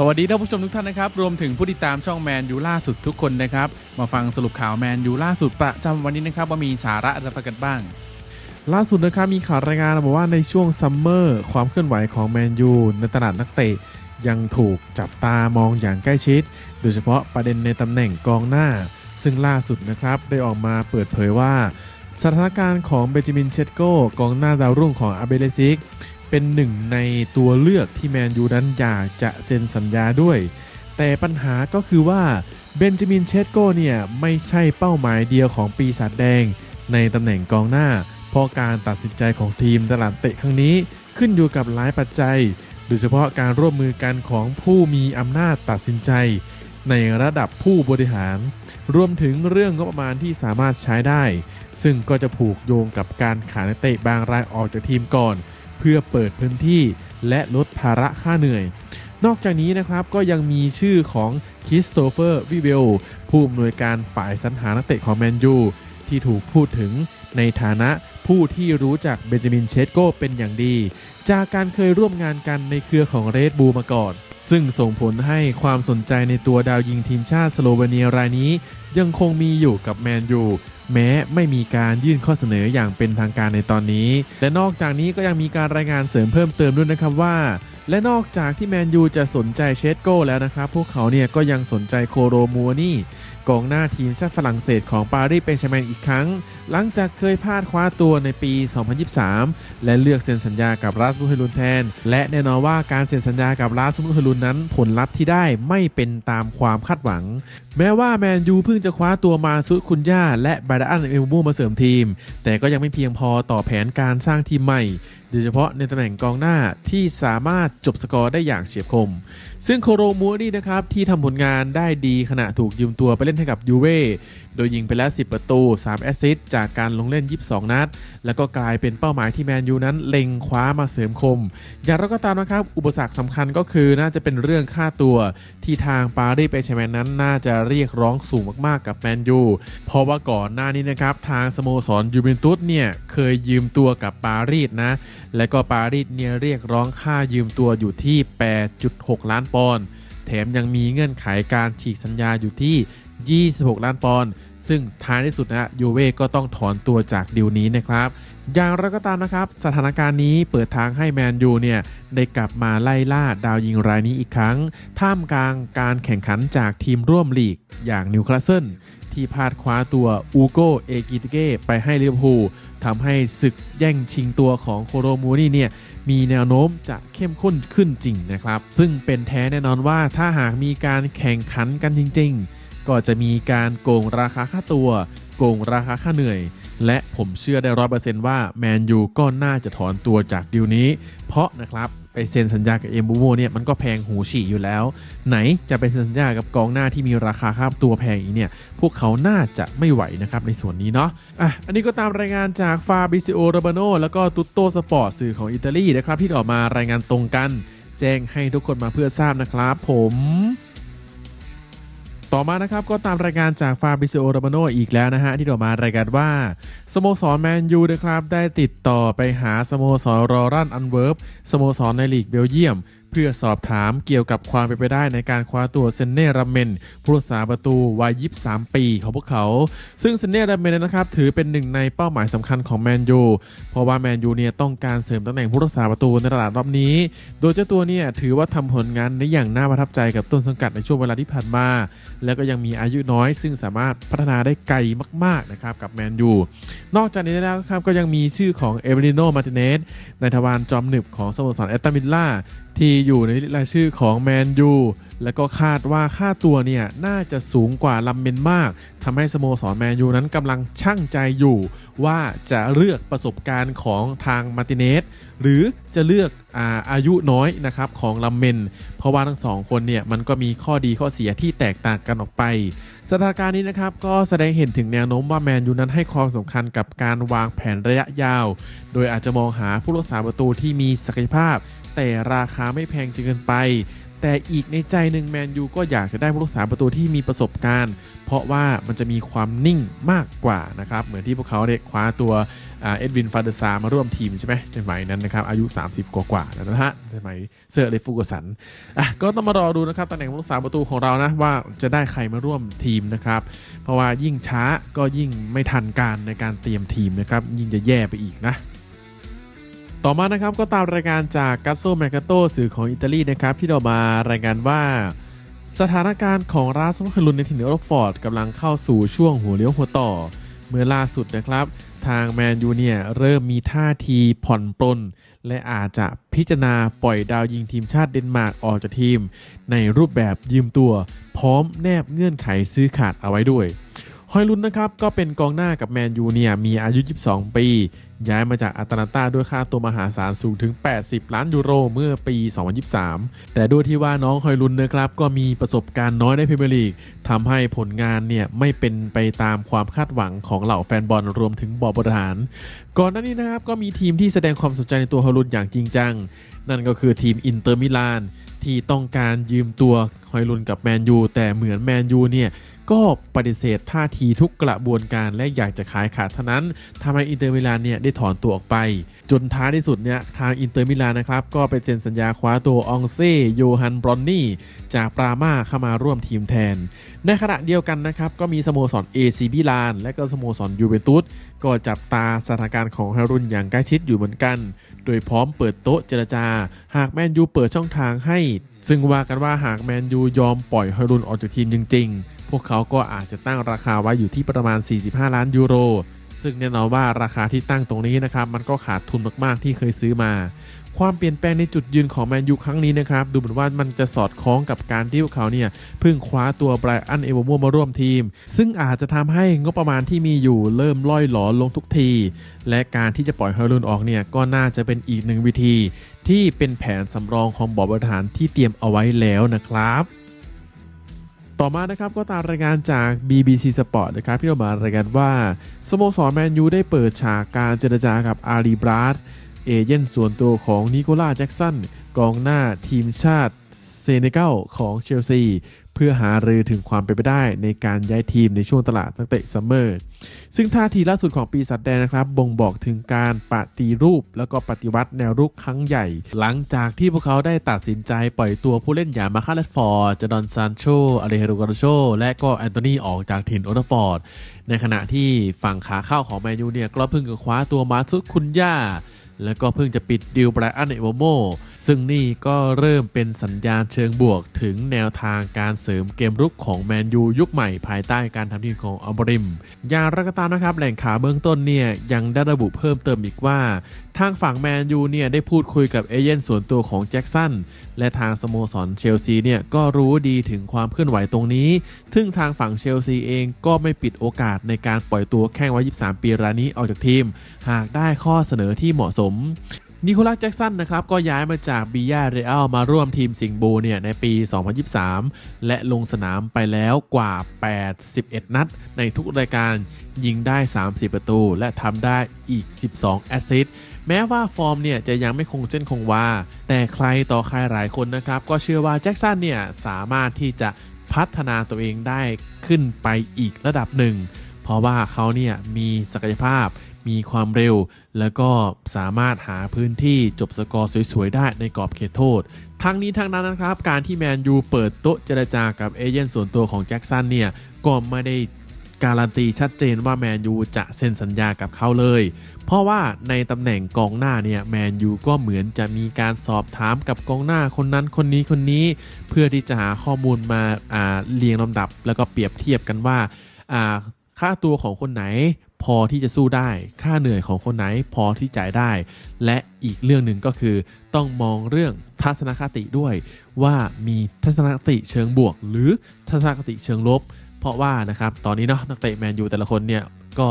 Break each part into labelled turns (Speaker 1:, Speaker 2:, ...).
Speaker 1: สวัสดีท่านผู้ชมทุกท่านนะครับ รวมถึงผู้ติดตามช่องแมนยูล่าสุดทุกคนนะครับ มาฟังสรุปข่าวแมนยูล่าสุดประจำวันนี้นะครับ ว่ามีสาระอะไรกันบ้าง
Speaker 2: ล่าสุดนะครับมีข่าวรายงานบอกว่าในช่วงซัมเมอร์ความเคลื่อนไหวของแมนยูในตลาดนักเตะยังถูกจับตามองอย่างใกล้ชิด โดยเฉพาะประเด็นในตำแหน่งกองหน้า ซึ่งล่าสุดนะครับได้ออกมาเปิดเผยว่า สถานการณ์ของเบจามินเชตโกกองหน้าดาวรุ่งของอาเบเลซิก เป็นหนึ่งในตัวเลือกที่แมนยูนั้นอยากจะเซ็นสัญญาด้วย แต่ปัญหาก็คือว่าเบนจามินเชตโกเนี่ยไม่ใช่เป้าหมายเดียวของปีศาจแดง ในตำแหน่งกองหน้า เพราะการตัดสินใจของทีมตลาดเตะครั้งนี้ขึ้นอยู่กับหลายปัจจัย โดยเฉพาะการร่วมมือกันของผู้มีอำนาจตัดสินใจ ในระดับผู้บริหาร รวมถึงเรื่องงบประมาณที่สามารถใช้ได้ ซึ่งก็จะผูกโยงกับการขายนักเตะบางรายออกจากทีมก่อน เพื่อเปิดพื้นที่และลดภาระค่าเหนื่อย นอกจากนี้นะครับก็ยังมีชื่อของคริสโตเฟอร์วิเวลผู้อำนวยการฝ่ายสรรหานักเตะของแมนยูที่ถูกพูดถึงในฐานะผู้ที่รู้จักเบนจามินเชสโกเป็นอย่างดี จากการเคยร่วมงานกันในเครือของเรดบูมาก่อน ซึ่งส่งผลให้ความสนใจในตัวดาวยิงทีมชาติสโลเวเนียรายนี้ ยังคงมีอยู่กับแมนยู แม้ไม่มีการยื่นข้อเสนออย่างเป็นทางการในตอนนี้ และนอกจากนี้ก็ยังมีการรายงานเสริมเพิ่มเติมด้วยนะครับว่า และนอกจากที่แมนยูจะสนใจเชสโก้แล้วนะครับ พวกเขาเนี่ยก็ยังสนใจโคโรมัวนี่ กองหน้าทีมชาติฝรั่งเศสของปารีสเปนแชร์แมงอีกครั้ง หลังจากเคยพลาดคว้าตัวในปี 2023 และเลือกเซ็นสัญญากับรัสมุฮลุนแทน และแน่นอนว่าการเซ็นสัญญากับรัสมุฮลุนนั้นผลลัพธ์ที่ได้ไม่เป็นตามความคาดหวัง แม้ว่าแมนยูเพิ่งจะคว้าตัวมาซุคุนย่าและบาดอันเอลมูมาเสริมทีม แต่ก็ยังไม่เพียงพอต่อแผนการสร้างทีมใหม่โดยเฉพาะในตำแหน่งกองหน้าที่สามารถจบสกอร์ได้อย่างเฉียบคม ซึ่งโคโรมัวนี่นะครับที่ทำผลงานได้ดีขณะถูกยืมตัวไปเล่นให้กับยูเว่โดยยิงไปแล้ว 10 ประตู 3 แอสซิสต์จากการลงเล่น 22 นัด แล้วก็กลายเป็นเป้าหมายที่แมนยูนั้นเล็งคว้ามาเสริมคม อย่างไรก็ตามนะครับ อุปสรรคสำคัญก็คือน่าจะเป็นเรื่องค่าตัวที่ทางปารีสเปแชแมงนั้นน่าจะเรียกร้องสูงมากๆกับแมนยูเพราะว่าก่อนหน้านี้นะครับ ทางสโมสรยูเวนตุสเนี่ยเคยยืมตัวกับปารีสนะ และก็ปารีสเนี่ยเรียกร้องค่ายืมตัวอยู่ที่ 8.6 ล้านปอนด์แถมยังมีเงื่อนไขการฉีกสัญญาอยู่ที่ 26 ล้านปอนด์ซึ่งท้ายที่สุดนะยูเว่ก็ต้องถอนตัวจากดีลนี้นะครับ อย่างไรก็ตามนะครับ สถานการณ์นี้เปิดทางให้แมนยูเนี่ยได้กลับมาไล่ล่าดาวยิงรายนี้อีกครั้ง ท่ามกลางการแข่งขันจากทีมร่วมลีกอย่างนิวคาสเซิลที่พาดคว้าตัวอูโกเอกิตเก้ไปให้ลิเวอร์พูลทำให้ศึกแย่งชิงตัวของโคโรมูนี่เนี่ยมีแนวโน้มจะเข้มข้นขึ้นจริงนะครับ ซึ่งเป็นแท้แน่นอนว่าถ้าหากมีการแข่งขันกันจริง ๆ ก็จะมีการโกงราคาค่าตัว โกงราคาค่าเหนื่อย และผมเชื่อได้ร้อยเปอร์เซนต์ว่าแมนยูก็น่าจะถอนตัวจากดีลนี้ เพราะนะครับไปเซ็นสัญญากับเอ็มบูโมเนี่ยมันก็แพงหูฉี่อยู่แล้ว ไหนจะไปเซ็นสัญญากับกองหน้าที่มีราคาค่าตัวแพงอีกเนี่ย พวกเขาน่าจะไม่ไหวนะครับในส่วนนี้เนาะอะอันนี้ก็ตามรายงานจากฟาบิซิโอโรบาโนแล้วก็ตุตโตสปอร์ตสื่อของอิตาลีนะครับที่ออกมารายงานตรงกัน แจ้งให้ทุกคนมาเพื่อทราบนะครับผม ต่อมานะครับก็ตามรายงานจากฟาบิซิโอโรมาโนอีกแล้วนะฮะ ที่ออมารายงานว่า สโมสรแมนยูนะครับ ได้ติดต่อไปหาสโมสรรอรันอันเวิร์บสโมสรในลีกเบลเยียม เพื่อสอบถามเกี่ยวกับความเป็นไปได้ในการคว้าตัวเซนเน่รัมเมนผู้รักษาประตูวัย 23 ปีของพวกเขา ซึ่งเซนเน่รัมเมนนะครับถือเป็นหนึ่งในเป้าหมายสำคัญของแมนยูเพราะว่าแมนยูเนี่ยต้องการเสริมตำแหน่งผู้รักษาประตูในตลาดรอบนี้ โดยเจ้าตัวเนี่ยถือว่าทำผลงานได้อย่างน่าประทับใจกับต้นสังกัดในช่วงเวลาที่ผ่านมา แล้วก็ยังมีอายุน้อย ซึ่งสามารถพัฒนาได้ไกลมากๆนะครับกับแมนยูนอกจากนี้แล้วครับก็ยังมีชื่อของเอเวริโนมาติเนสในทวารจอมหนึบของสโมสรแอตตามิลล่า ที่อยู่ในรายชื่อของแมนยูและก็คาดว่าค่าตัวเนี่ยน่าจะสูงกว่าลัมเมนมากทำให้สโมสรแมนยูนั้นกำลังชั่งใจอยู่ ว่าจะเลือกประสบการณ์ของทางมาร์ติเนสหรือจะเลือกอาอายุน้อยนะครับของลัมเมน เพราะว่าทั้งสองคนเนี่ยมันก็มีข้อดีข้อเสียที่แตกต่างกันออกไป สถานการณ์นี้นะครับก็แสดงเห็นถึงแนวโน้มว่าแมนยูนั้นให้ความสำคัญกับการวางแผนระยะยาว โดยอาจจะมองหาผู้รักษาประตูที่มีศักยภาพ แต่ราคาไม่แพงจนเกินไป แต่อีกในใจหนึ่งแมนยูก็อยากจะได้ผู้รักษาประตูที่มีประสบการณ์ เพราะว่ามันจะมีความนิ่งมากกว่านะครับ เหมือนที่พวกเขาได้คว้าตัวเอ็ดวินฟาเดอร์ซามาร่วมทีมใช่ไหมในสมัยนั้นนะครับ อายุ 30 กว่าๆแล้วนะฮะสมัยเซอร์เลฟูกสันอะก็ต้องมารอดูนะครับตำแหน่งผู้รักษาประตูของเรานะว่าจะได้ใครมาร่วมทีมนะครับ เพราะว่ายิ่งช้าก็ยิ่งไม่ทันการในการเตรียมทีมนะครับยิ่งจะแย่ไปอีกนะ ต่อมานะครับก็ตามรายงานจากกัสโซแมกาโตสื่อของอิตาลีนะครับที่เรามารายงานว่า สถานการณ์ของราสมัคลุนในถิ่นโอลฟอร์ดกำลังเข้าสู่ช่วงหัวเลี้ยวหัวต่อ เมื่อล่าสุดนะครับ ทางแมนยูเนี่ยเริ่มมีท่าทีผ่อนปลน และอาจจะพิจารณาปล่อยดาวยิงทีมชาติเดนมาร์กออกจากทีม ในรูปแบบยืมตัว พร้อมแนบเงื่อนไขซื้อขาดเอาไว้ด้วย ฮอยลุนนะครับก็เป็นกองหน้ากับแมนยูเนี่ยมีอายุ 22 ปี ย้ายมาจากอาตแลนตาด้วยค่าตัวมหาศาลสูงถึง 80 ล้านยูโรเมื่อปี 2023 แต่ด้วยที่ว่าน้องฮอยลุนนะครับก็มีประสบการณ์น้อยในพรีเมียร์ลีกทำให้ผลงานเนี่ยไม่เป็นไปตามความคาดหวังของเหล่าแฟนบอลรวมถึงบอร์ดบริหาร ก่อนหน้านี้นะครับก็มีทีมที่แสดงความสนใจในตัวฮอยลุนอย่างจริงจัง นั่นก็คือทีมอินเตอร์มิลานที่ต้องการยืมตัวฮอยลุนกับแมนยูแต่เหมือนแมนยูเนี่ยก็ปฏิเสธท่าทีทุกกระบวนการและอยากจะขายขาดเท่านั้นทำให้อินเตอร์มิลานเนี่ยได้ถอนตัวออกไป จนท้ายที่สุดเนี่ยทางอินเตอร์มิลานนะครับ ก็ไปเซ็นสัญญาคว้าตัวองเซ่โยฮันบรอนนี่ จากปรามาเข้ามาร่วมทีมแทน ในขณะเดียวกันนะครับ ก็มีสโมสร AC มิลาน และก็สโมสรยูเวนตุสก็จับตาสถานการณ์ของฮารุนอย่างใกล้ชิดอยู่เหมือนกัน โดยพร้อมเปิดโต๊ะเจรจา หากแมนยูเปิดช่องทางให้ซึ่งว่ากันว่าหากแมนยูยอมปล่อยฮารุนออกจากทีมจริง ๆ พวกเขาก็อาจจะตั้งราคาไว้อยู่ที่ประมาณ 45 ล้านยูโร ซึ่งแน่นอนว่าราคาที่ตั้งตรงนี้นะครับ มันก็ขาดทุนมากๆที่เคยซื้อมา ความเปลี่ยนแปลงในจุดยืนของแมนยูครั้งนี้นะครับ ดูเหมือนว่ามันจะสอดคล้องกับการที่พวกเขาเนี่ยเพิ่งคว้าตัวไบรอันเอโวอร์โมมาร่วมทีม ซึ่งอาจจะทำให้งบประมาณที่มีอยู่เริ่มล่อยหลอลงทุกที และการที่จะปล่อยฮารุนออกเนี่ยก็น่าจะเป็นอีกหนึ่งวิธี ที่เป็นแผนสำรองของบอร์ดบริหารที่เตรียมเอาไว้แล้วนะครับต่อมานะครับก็ตามรายงานจาก BBC Sport นะครับที่เรามารายงานว่าสโมสรแมนยูได้เปิดฉากการเจรจากับอารีบราด เอเย่นส่วนตัวของนิโคล่าแจ็กสันกองหน้าทีมชาติเซเนกัลของเชลซี เพื่อหารือถึงความเป็นไปได้ในการย้ายทีมในช่วงตลาดนักเตะซัมเมอร์ ซึ่งท่าทีล่าสุดของปีศาจแดงนะครับ บ่งบอกถึงการปฏิรูปแล้วก็ปฏิวัติแนวรุกครั้งใหญ่ หลังจากที่พวกเขาได้ตัดสินใจปล่อยตัวผู้เล่นอย่างมาคาเลสฟอร์จดอนซานโชอเลเฮโรกาโช และก็แอนโทนีออกจากถิ่นโอทฟอร์ด ในขณะที่ฝั่งขาเข้าของแมนยูเนี่ยก็เพิ่งจะคว้าตัวมาทุกคุณย่า แล้วก็เพิ่งจะปิดดิวไบรอันเอโวโมซึ่งนี่ก็เริ่มเป็นสัญญาณเชิงบวกถึงแนวทางการเสริมเกมรุกของแมนยูยุคใหม่ภายใต้การทำทีมของอัลบริม อย่างไรก็ตามนะครับแหล่งข่าวเบื้องต้นเนี่ยยังได้ระบุเพิ่มเติมอีกว่า ทางฝั่งแมนยูเนี่ยได้พูดคุยกับเอเย่นส่วนตัวของแจ็คสันและทางสโมสรเชลซีเนี่ยก็รู้ดีถึงความเคลื่อนไหวตรงนี้ ซึ่งทางฝั่งเชลซีเองก็ไม่ปิดโอกาสในการปล่อยตัวแข้งวัย23 ปีรายนี้ออกจากทีม หากได้ข้อเสนอที่เหมาะสมนิโคลัสแจ็กสันนะครับก็ย้ายมาจากบียาเรอัลมาร่วมทีมสิงห์บูเนี่ยในปี 2023 และลงสนามไปแล้วกว่า 81 นัด ในทุกรายการยิงได้ 30 ประตู และทำได้อีก 12 แอสซิสต์แม้ว่าฟอร์มเนี่ยจะยังไม่คงเส้นคงวาแต่ใครต่อใครหลายคนนะครับก็เชื่อว่าแจ็กสันเนี่ยสามารถที่จะพัฒนาตัวเองได้ขึ้นไปอีกระดับหนึ่ง เพราะว่าเขาเนี่ยมีศักยภาพ มีความเร็ว แล้วก็สามารถหาพื้นที่จบสกอร์สวยๆ ได้ในกรอบเขตโทษ ทั้งนี้ทั้งนั้นนะครับ การที่แมนยูเปิดโต๊ะเจรจากับเอเย่นส่วนตัวของแจ็คสันเนี่ย ก็ไม่ได้การันตีชัดเจนว่าแมนยูจะเซ็นสัญญากับเขาเลย เพราะว่าในตำแหน่งกองหน้าเนี่ยแมนยูก็เหมือนจะมีการสอบถามกับกองหน้าคนนั้นคนนี้คนนี้ เพื่อที่จะหาข้อมูลมาเรียงลำดับ แล้วก็เปรียบเทียบกันว่าค่าตัวของคนไหน พอที่จะสู้ได้ ค่าเหนื่อยของคนไหนพอที่จ่ายได้ และอีกเรื่องหนึ่งก็คือ ต้องมองเรื่องทัศนคติด้วย ว่ามีทัศนคติเชิงบวก หรือทัศนคติเชิงลบ เพราะว่านะครับตอนนี้เนาะนักเตะแมนยูแต่ละคนเนี่ยก็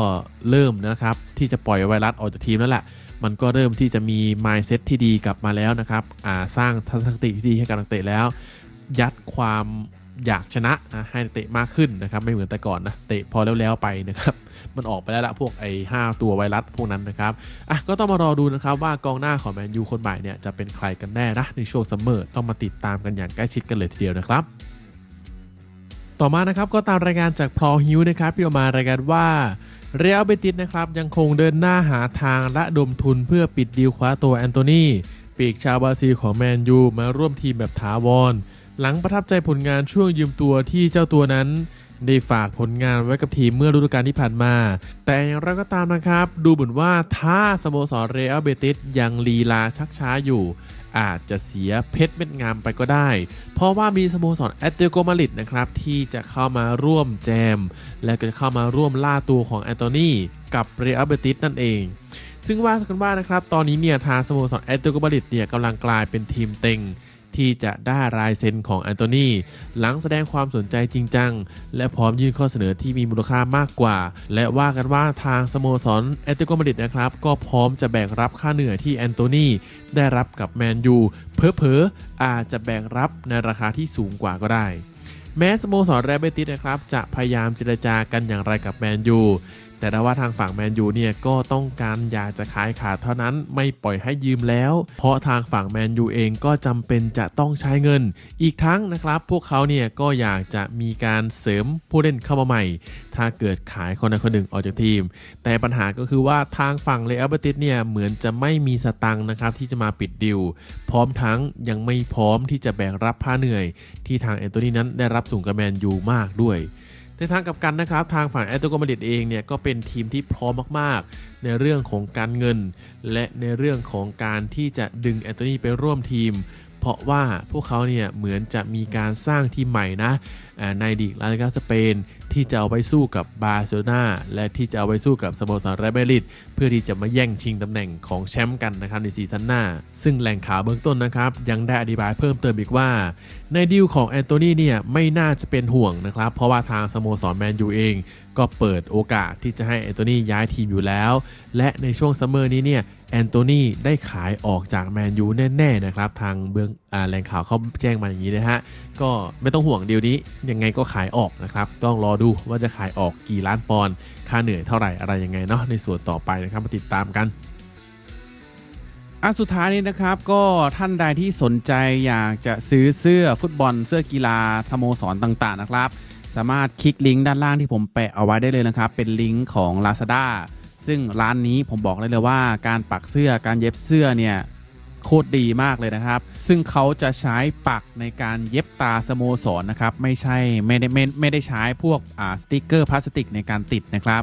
Speaker 2: เริ่มนะครับที่จะปล่อยไวรัสออกจากทีมแล้วแหละมันก็เริ่มที่จะมี mindset ที่ดีกลับมาแล้วนะครับ สร้างทัศนคติที่ดีให้กับนักเตะแล้ว ยัดความ อยากชนะนะให้เตะมากขึ้นนะครับไม่เหมือนแต่ก่อนนะเตะพอแล้วๆไปนะครับมันออกไปแล้วละพวกไอ้ห้าตัวไวรัสพวกนั้นนะครับอะก็ต้องมารอดูนะครับว่ากองหน้าของแมนยูคนใหม่เนี่ยจะเป็นใครกันแน่นะในช่วงซัมเมอร์ต้องมาติดตามกันอย่างใกล้ชิดกันเลยทีเดียวนะครับต่อมานะครับก็ตามรายงานจากพอฮิวนะครับที่ออกมารายงานว่าเรอัลเบติสนะครับยังคงเดินหน้าหาทางระดมทุนเพื่อปิดดีลคว้าตัวแอนโทนีปีกชาวบราซิลของแมนยูมาร่วมทีมแบบถาวร หลังประทับใจผลงานช่วงยืมตัวที่เจ้าตัวนั้น ได้ฝากผลงานไว้กับทีมเมื่อฤดูกาลที่ผ่านมา แต่อย่างไรก็ตามนะครับ ดูเหมือนว่าถ้าสโมสรเรอัลเบติสยังลีลาชักช้าอยู่ อาจจะเสียเพชรเม็ดงามไปก็ได้ เพราะว่ามีสโมสรแอตเลติโกมาดริดนะครับที่จะเข้ามาร่วมแจม และก็จะเข้ามาร่วมล่าตัวของแอนโทนีกับเรอัลเบติสนั่นเองซึ่งว่ากันว่านะครับ ตอนนี้เนี่ยทางสโมสรแอตเลติโกมาดริดเนี่ยกำลังกลายเป็นทีมเต็ง ที่จะได้รายเซ็นของแอนโทนีหลังแสดงความสนใจจริงจัง และพร้อมยื่นข้อเสนอที่มีมูลค่ามากกว่า และว่ากันว่าทางสโมสรแอตเลติโกมาดริดนะครับ ก็พร้อมจะแบกรับค่าเหนื่อยที่แอนโทนีได้รับกับแมนยูเพอเพออาจจะแบกรับในราคาที่สูงกว่าก็ได้ แม้สโมสรแรเบติสนะครับ จะพยายามเจรจากันอย่างไรกับแมนยู แต่ถ้าว่าทางฝั่งแมนยูเนี่ยก็ต้องการอยากจะขายขาดเท่านั้นไม่ปล่อยให้ยืมแล้ว เพราะทางฝั่งแมนยูเองก็จำเป็นจะต้องใช้เงิน อีกทั้งนะครับ พวกเขาเนี่ยก็อยากจะมีการเสริมผู้เล่นเข้ามาใหม่ ถ้าเกิดขายคนใดคนหนึ่งออกจากทีม แต่ปัญหาก็คือว่าทางฝั่งเรอัลเบติสเนี่ยเหมือนจะไม่มีสตังค์นะครับที่จะมาปิดดิวพร้อมทั้งยังไม่พร้อมที่จะแบกรับผ้าเหนื่อย ที่ทางแอนโทนีนั้นได้รับสูงกับแมนยูมากด้วย ในทางกับกันนะครับ ทางฝั่งแอตเลติโกมาดริดเองเนี่ยก็เป็นทีมที่พร้อมมากๆ ในเรื่องของการเงิน และในเรื่องของการที่จะดึงแอนโทนีไปร่วมทีม เพราะว่าพวกเขาเนี่ยเหมือนจะมีการสร้างทีมใหม่นะในดีกลาลิกาสเปนที่จะเอาไปสู้กับบาร์เซโลนาและที่จะเอาไปสู้กับสโมสรเรเบลิดเพื่อที่จะมาแย่งชิงตำแหน่งของแชมป์กันนะครับในซีซั่นหน้า ซึ่งแหล่งข่าวเบื้องต้นนะครับ ยังได้อธิบายเพิ่มเติมอีกว่า ในดีลของแอนโทนีเนี่ยไม่น่าจะเป็นห่วงนะครับ เพราะว่าทางสโมสรแมนยูเอง ก็เปิดโอกาสที่จะให้แอนโทนีย้ายทีมอยู่แล้ว และในช่วงซัมเมอร์นี้เนี่ย แอนโทนีได้ขายออกจากแมนยูแน่ๆนะครับทางเบื้องอแหล่งข่าวเขาแจ้งมาอย่างนี้นะฮะ ก็ไม่ต้องห่วงเดีลนี้ยังไงก็ขายออกนะครับ ต้องรอดูว่าจะขายออกกี่ล้านปอนด์ค่าเหนื่อยเท่าไหร่อะไรยังไงเนาะในส่วนต่อไปนะครับมาติดตามกัน
Speaker 1: อะสุดท้ายนี้นะครับก็ท่านใดที่สนใจอยากจะซื้อเสื้อฟุตบอลเสื้อกีฬาสโมสรต่างๆนะครับ สามารถคลิกลิงก์ด้านล่างที่ผมแปะเอาไว้ได้เลยนะครับ เป็นลิงก์ของ Lazada ซึ่งร้านนี้ผมบอกเลยเลยว่าการปักเสื้อการเย็บเสื้อเนี่ยโคตรดีมากเลยนะครับ ซึ่งเขาจะใช้ปักในการเย็บตาสโมสรนนะครับ ไม่ใช่ไม่ได้ไม่ไม่ได้ใช้พวกอ่าสติกเกอร์พลาสติกในการติดนะครับ